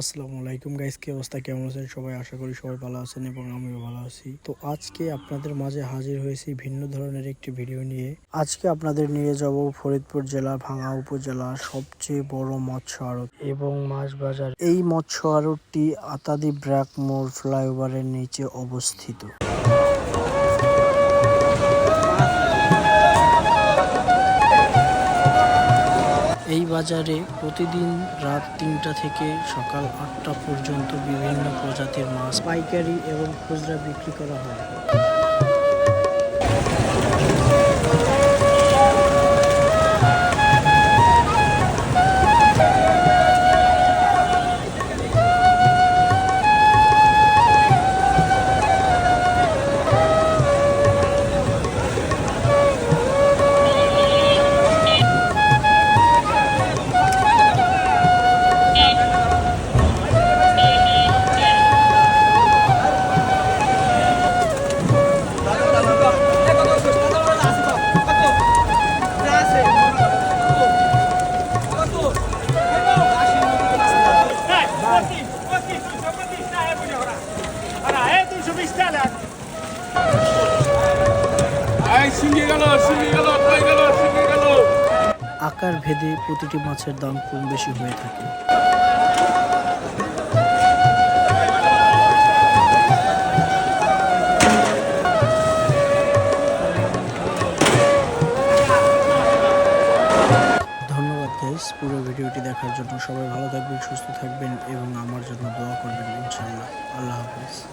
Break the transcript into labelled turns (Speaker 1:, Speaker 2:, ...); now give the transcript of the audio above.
Speaker 1: আসসালামু আলাইকুম গাইস, কি অবস্থা? কেমন আছেন সবাই? আশা করি সবাই ভালো আছেন এবং আমিও ভালো আছি। তো আজকে আপনাদের মাঝে হাজির হয়েছি ভিন্ন ধরনের একটি ভিডিও নিয়ে। আজকে আপনাদের নিয়ে যাব ফরিদপুর জেলার ভাঙা উপজেলার সবচেয়ে বড় মৎস্য আড়ত এবং মাছ বাজার। এই মৎস্য আড়তটি আতাদি ব্র্যাক মোড় ফ্লাইওভারের নিচে অবস্থিত। এই বাজারে প্রতিদিন রাত তিনটা থেকে সকাল আটটা পর্যন্ত বিভিন্ন প্রজাতির মাছ, পাইকারি এবং খুচরা বিক্রি করা হয়। আকার ভেদে প্রতিটি মাছের দাম কম বেশি হয়ে থাকে। পুরো ভিডিওটি দেখার জন্য সবাই ভালো থাকবেন, সুস্থ থাকবেন এবং আমার জন্য দোয়া করবেন, ইনশাআল্লাহ। আল্লাহ হাফিজ।